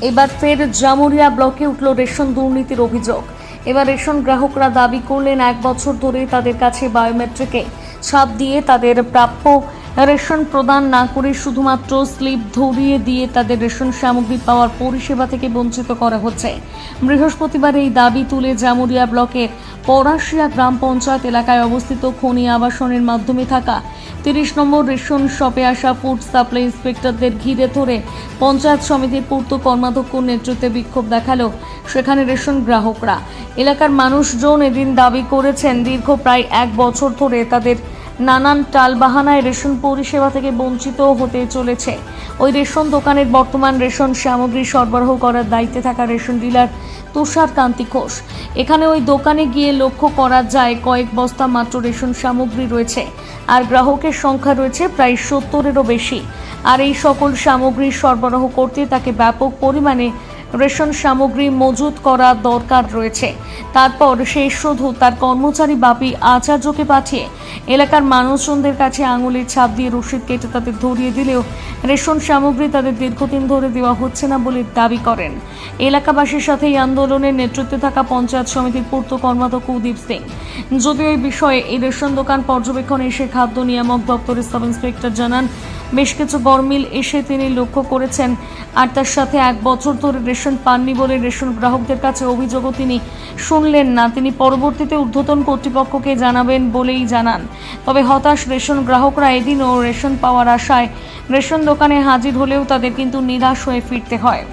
এবার ফের জামুরিয়া ব্লকে উঠল রেশন দুর্নীতির অভিযোগ। এবার রেশন গ্রাহকরা দাবি করলেন, এক বছর ধরে তাদের কাছে বায়োমেট্রিকে ছাপ দিয়ে তাদের প্রাপ্য রেশন প্রদান না করে শুধুমাত্র স্লিপ ধরিয়ে দিয়ে তাদের রেশন সামগ্রী পাওয়ার পরিষেবা থেকে বঞ্চিত করা হচ্ছে। বৃহস্পতিবার এই দাবি তুলে জামুরিয়া ব্লকের পরাশিয়া গ্রাম পঞ্চায়েত এলাকায় অবস্থিত খনি আবাসনের মাধ্যমে থাকা তিরিশ নম্বর রেশন শপে আসা ফুড সাপ্লাই ইন্সপেক্টরদের ঘিরে ধরে পঞ্চায়েত সমিতির পূর্ত কর্মাধ্যক্ষর নেতৃত্বে বিক্ষোভ দেখাল সেখানে রেশন গ্রাহকরা। এলাকার মানুষজন এদিন দাবি করেছেন, দীর্ঘ প্রায় এক বছর ধরে তাদের নানান টালবাহানায় রেশন পরিষেবা থেকে বঞ্চিত হতে চলেছে। ওই রেশন দোকানের বর্তমান রেশন সামগ্রী সরবরাহ করার দায়িত্বে থাকা রেশন ডিলার তুষার কান্তি ঘোষ। এখানে ওই দোকানে গিয়ে লক্ষ্য করা যায় কয়েক বস্তা মাত্র রেশন সামগ্রী রয়েছে। আর গ্রাহকের সংখ্যা রয়েছে প্রায় সত্তরেরও বেশি। আর এই সকল সামগ্রী সরবরাহ করতে তাকে ব্যাপক পরিমাণে রেশন সামগ্রী মজুত করা দরকার রয়েছে। তারপর সে শুধু তার কর্মচারী বাপি আচার্যকে পাঠিয়ে এলাকার মানুষজনদের কাছে আঙুলের ছাপ দিয়ে রসিদ কেটে তাদের ধরিয়ে দিলেও রেশন সামগ্রী তাদের দীর্ঘদিন ধরে দেওয়া হচ্ছে না বলে দাবি করেন। এলাকাবাসীর সাথে এই আন্দোলনের নেতৃত্বে থাকা পঞ্চায়েত সমিতির পূর্ত কর্মাধ্যক্ষ উদীপ সিং। যদিও এই বিষয়ে এই রেশন দোকান পর্যবেক্ষণে এসে খাদ্য নিয়ামক দপ্তরের সাব ইন্সপেক্টর জানান বেশ কিছু গরমিল এসে তিনি লক্ষ্য করেছেন। আর তার সাথে এক বছর ধরে রেশন পাননি বলে রেশন গ্রাহকদের কাছে অভিযোগও তিনি শুনলেন না। তিনি পরবর্তীতে ঊর্ধ্বতন কর্তৃপক্ষকে জানাবেন বলেই জানান। তবে হতাশ রেশন গ্রাহকরা এদিনও রেশন পাওয়ার আশায় রেশন দোকানে হাজির হলেও তাদের কিন্তু নিরাশ হয়ে ফিরতে হয়।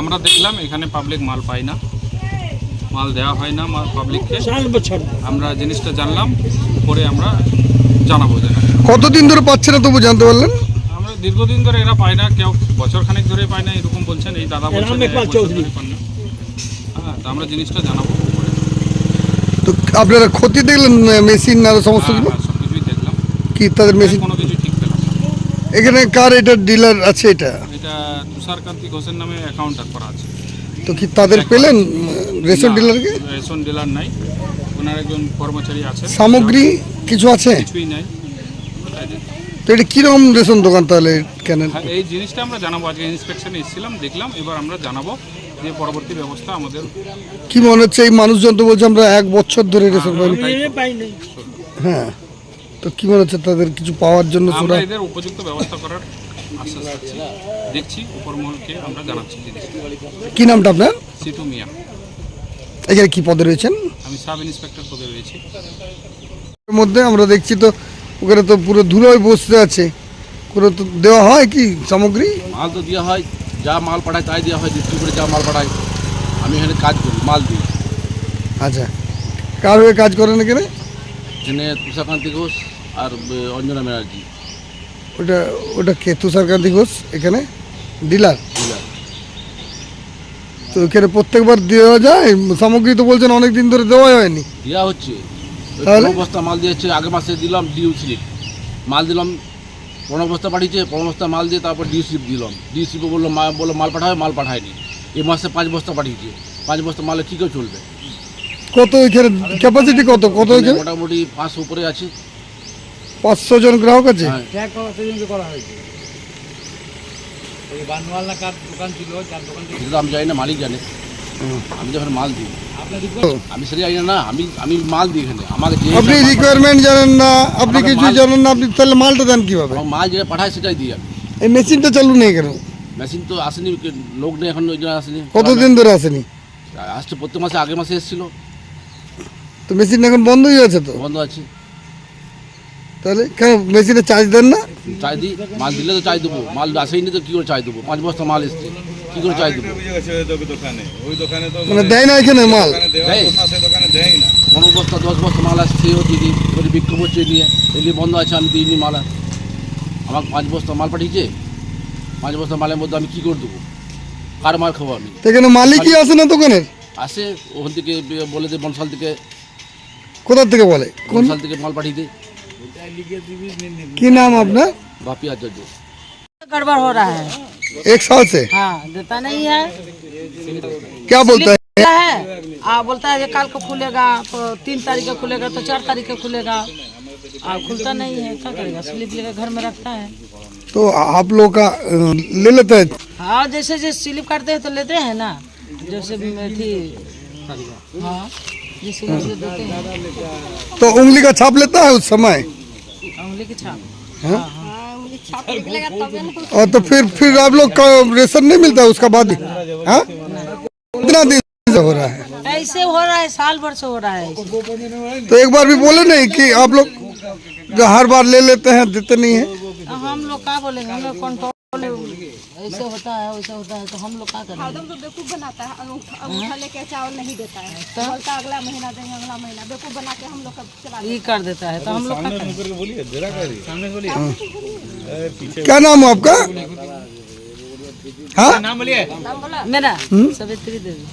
আমরা দেখলাম এখানে পাবলিক মাল পায় না। মাল দেওয়া হয় না মাল পাবলিককে আমরা জিনিসটা জানলাম পরে আমরা জানাব জানা কতদিন ধরে পাচ্ছে না তবু জানতে পারলেন? আমরা দীর্ঘদিন ধরে এরা পায় না কেউ বছর খানেক ধরে পায় না এরকম বলছেন এই দাদা বলছেন। হ্যাঁ তা আমরা জিনিসটা জানাব পরে। তো আপনারা ক্ষতি দেখলেন মেশিন আর সমস্ত হ্যাঁ কিছু? হ্যাঁ, সব কিছুই দেখলাম। কি তাদের মেশিন? কোনো কিছু ঠিক পেলাম না। এখানে কার এটা ডিলার আছে এটা? এটা তুষারকান্তি ঘোষের নামে অ্যাকাউন্টার করা আছে। তো কি তাদের পেলেন? রেশন ডিলারকে? রেশন ডিলার নাই। ওনার একজন কর্মচারী আছে। সামগ্রী কিছু আছে? কিছুই নাই। তো এটা কীরকম রেশন দোকান তাহলে কেন হ্যাঁ, এই জিনিসটা আমরা জানাব। আজকে ইন্সপেকশনে এসেছিলাম দেখলাম। এবার আমরা জানাব যে পরবর্তী ব্যবস্থা আমাদের কি মনে হচ্ছে এই মানুষজন তো বলছে আমরা এক বছর ধরে রেশন পাইনি। হ্যাঁ তো কি মনে হচ্ছে তাদের কিছু পাওয়ার জন্য আমরা এদের উপযুক্ত ব্যবস্থা করার আশ্বাস দেখছি উপরমহলকে আমরা জানাচ্ছি কি নামটা আপনার? সিটু মিয়া। এখানে কি পদে রয়েছেন? আমি সাব ইন্সপেক্টর পদে রয়েছি। এর মধ্যে আমরা দেখছি তো ওখানে তো পুরো ধুলোয় বসতে আছে। পুরো তো দেওয়া হয় কি সামগ্রী? মাল তো দেওয়া হয় যা মাল পাঠায় তাই দেওয়া হয় ডিস্ট্রিক্ট যা মাল পাঠায়। আমি এখানে কাজ করি মাল দিই। আচ্ছা কার হয়ে কাজ করেন এখানে? এখানে তুষাকান্তি ঘোষ আর অঞ্জনা ব্যানার্জি ওটা ওটা কে? তুষারকান্তি ঘোষ এখানে? ডিলার? ডিলার। তো এখানে প্রত্যেকবার দেওয়া যায়। সামগ্রী তো বলছেন অনেক দিন ধরে দেওয়া হয়নি। দেওয়া হচ্ছে। তাহলে? পনেরো বস্তা মাল দিয়েছে আগের মাসে দিলাম ডিউ স্লিপ মাল দিলাম পনেরো বস্তা পাঠিয়েছে পনেরো বস্তা মাল দিয়ে তারপর ডিউ স্লিপ দিলাম। ডিউ স্লিপে বলল মা বলল মাল পাঠাবে মাল পাঠায়নি। এই মাসে পাঁচ বস্তা পাঠিয়েছে। পাঁচ বস্তা মালে কী করে চলবে। কত এখানে ক্যাপাসিটি কত? কত এখানে মোটামুটি পাঁচশো উপরে আছে। পাঁচশো জন গ্রাহক আছে? হ্যাঁ। সেটা তো আমি জানি না মালিক জানে। আমি যখন মাল দিই। আমি সেটা জানি না আমি আমি মাল দিই এখানে। আমাকে যে আপনি রিকোয়ারমেন্ট জানেন না আপনি কিছু মাল- জানেন না আপনি তাহলে মালটা দেন কীভাবে? আমার মাল যেটা পাঠায় সেটাই দিই আমি। এই মেশিনটা চালু নেই কেন? মেশিন তো আসেনি লোক নেই এখন ওই জন্য আসেনি। কতদিন ধরে আসেনি? আসছে প্রত্যেক মাসে আগে মাসে এসেছিল। তো মেশিন এখন বন্ধই আছে তো? বন্ধ আছে। তাহলে কেন মেশিনে চার্জ দেন না? চাই দিই মাল দিলে তো চাই দেবো। মাল আসেনি তো কী করে চাই দেবো? পাঁচ বস্তা মাল এসছে। কী করে চাই দেবো? দোকানে ওই দোকানে তো মানে দেয় না এখানে মাল। দেয়। দোকানে দেয় না পনেরো বস্তা দশ বস্তা মাল আসছে ও দিদি ওদের বিক্ষোভ হচ্ছে নিয়ে। এলি বন্ধ আছে আমি দিইনি মাল। আমাকে পাঁচ বস্তা মাল পাঠিয়েছে। পাঁচ বস্তা মালের মধ্যে আমি কী করে দেবো? কার মাল খাব আমি? এখানে মালিকই আসে না দোকানের? আসে ওখান থেকে বলে দে বনসাল থেকে। কোথা থেকে বলে? কোন বনসাল থেকে মাল পাঠিয়ে দে। की नाम अपना भापी आचार्य। गड़बड़ हो रहा है। एक साल से? हाँ देता नहीं है। क्या बोलता है? है। आ बोलता है कल को खुलेगा तो तीन तारीख को खुलेगा तो चार तारीख को खुलेगा। आ खुलता नहीं है। क्या करेगा? स्लिप लेकर घर में रखता है। तो आप लोग का ले लेते हैं? हाँ जैसे जैसे स्लिप करते हैं तो लेते हैं ना। जैसे थी हाँ जैसे देते हैं। तो उंगली का छाप लेता है उस समय? उंगली की छाप। और तो फिर फिर आप लोग का रेशन नहीं मिलता उसका बाद ही? हाँ? कितना दिन से हो रहा है? ऐसे हो रहा है साल भर से हो रहा है तो एक बार भी बोले नहीं कि आप लोग जो हर बार ले लेते हैं देते नहीं है। हम लोग क्या बोलेंगे हम लोग कंट्रोल ऐसे होता है वैसे होता है तो हम लोग क्या करेंगे तो बेवकूफ़ बनाता है अंगूठा अंगूठा लेके चावल नहीं देता है। बोलता अगला महीना देंगे अगला महीना। बेकूफ़ बना के हम लोग का चला ये कर देता है तो हम लोग करें? बोलिए जरा करिए क्या नाम है आपका? हाँ? मेरा? सवित्री देवी।